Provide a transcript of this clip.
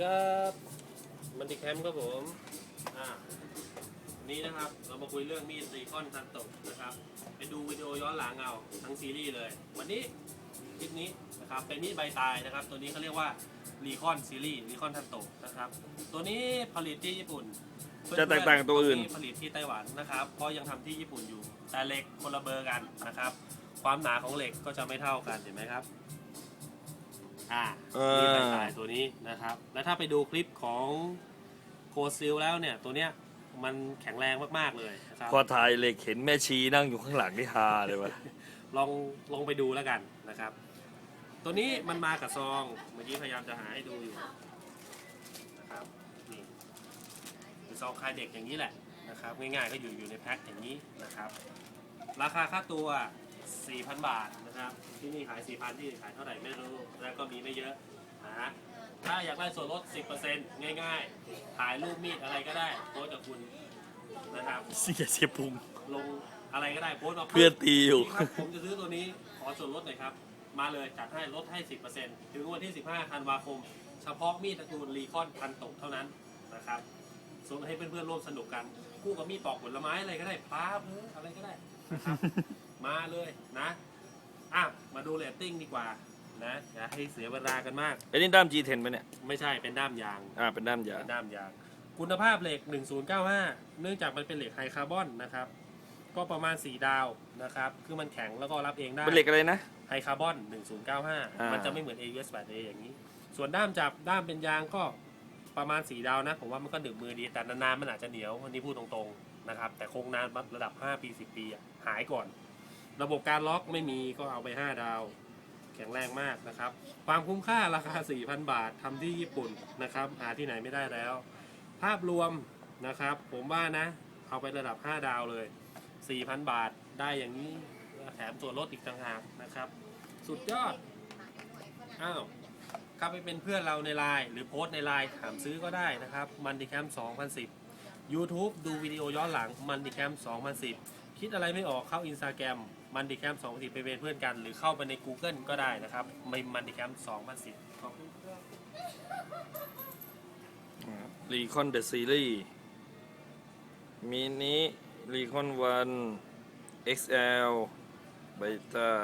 ครับมันติแคมป์ครับผมอ่าวันนี้นะครับ เรามาคุยเรื่องมีดซีคอนซันโตะนะครับ ไปดูวิดีโอย้อนหลังเอาทั้งซีรีส์เลย วันนี้คลิปนี้นะครับเป็นมีดใบตายนะครับ ตัวนี้เขาเรียกว่ารีคอนซีรีส์รีคอนทันโตะนะครับ ตัวนี้ผลิตที่ญี่ปุ่นจะแตกต่างกับตัวอื่นผลิตที่ไต้หวันนะครับ เพราะยังทำที่ญี่ปุ่นอยู่ แต่เหล็กคนละเบอร์กันนะครับ ความหนาของเหล็กก็จะไม่เท่ากันเห็นไหมครับ อ่าเออนี่ใบตายตัวนี้นะครับ แล้วถ้าไปดูคลิปของโคซิลแล้วเนี่ยตัวเนี้ยมันแข็งแรงมากๆเลยนะครับ พอถ่ายเหล็กเห็นแม่ชีนั่งอยู่ข้างหลังที่ฮาเลยวะ ลองลองไปดูแล้วกันนะครับ ตัวนี้มันมากับซอง เมื่อกี้พยายามจะหาให้ดูอยู่นะครับ นี่เป็นซองคลายเด็กอย่างนี้แหละนะครับ ง่ายๆก็อยู่อยู่ในแพ็คอย่างนี้นะครับ ราคาค่าตัว 4,000 บาทนะครับ ที่นี่ขาย 4,000 ที่อื่นขายเท่าไหร่ไม่รู้ แล้วก็มีไม่เยอะนะฮะถ้าอยากได้ส่วนลด 10%ง่ายๆ ถ่ายรูปมีดอะไรก็ได้โพสต์กับคุณนะครับ เสียเสียพุง ลงอะไรก็ได้โพสต์มาเพื่อนตีอยู่ พี่ครับผมจะซื้อตัวนี้ขอส่วนลดหน่อยครับ มาเลยจัดให้ลดให้ 10%ถึงวันที่ 15ธันวาคม เฉพาะมีดตระกูลรีคอนพันตกเท่านั้นนะครับส่งให้เพื่อนๆร่วมสนุกกัน คู่กับมีดปอกผลไม้อะไรก็ได้พลาเพื่ออะไรก็ได้ นะครับ มาเลยนะอะมาดูเรตติ้งดีกว่านะอย่าให้เสียเวลากันมาก ไอ้นี่ด้าม G10 ไปะเนี่ย ไม่ใช่เป็นด้ามยาง อ่า เป็นด้ามยาเป็นด้ามยาง คุณภาพเหล็ก 1095 เนื่องจากมันเป็นเหล็กไฮคาร์บอนนะครับ ก็ประมาณ 4 ดาวนะครับ คือมันแข็งแล้วก็รับเองได้ เป็นเหล็กอะไรนะ ไฮคาร์บอนอ่า1095มัมันจะไม่เหมือน AUS 8A อย่างนี้ ส่วนด้ามจับด้ามเป็นยางก็ประมาณ 4 ดาวนะ ผมว่ามันก็ดึกมือดี แต่นานๆมันอาจจะเหนียววันนี้พูดตรงๆ นะครับ แต่คงนานระดับ 5 ปี 10 ปีหายก่อน ระบบการล็อกไม่มีก็เอาไป 5 ดาว แข็งแรงมากนะครับ ความคุ้มค่าราคา 4,000 บาททำที่ญี่ปุ่นนะครับ หาที่ไหนไม่ได้แล้ว ภาพรวมนะครับ ผมว่านะ เอาไประดับ 5 ดาวเลย 4,000 บาทได้อย่างนี้แถมส่วนลดอีกต่างหากนะครับ สุดยอดอ้าวเข้าไปเป็นเพื่อนเราในไลน์หรือโพสต์ในไลน์ถามซื้อก็ได้นะครับ มันดีแคม2010 YouTube ดูวิดีโอย้อนหลังมันดีแคม2010 คิดอะไรไม่ออกเข้า Instagram มันดีแคม2010 ไปเป็นเพื่อนกัน หรือเข้าไปใน Google ก็ได้นะครับไม่มันดีแคม2010ขอบคุณครับรีคอนเดอะซีรีส์มินิรีคอนวัน XL ใบใต้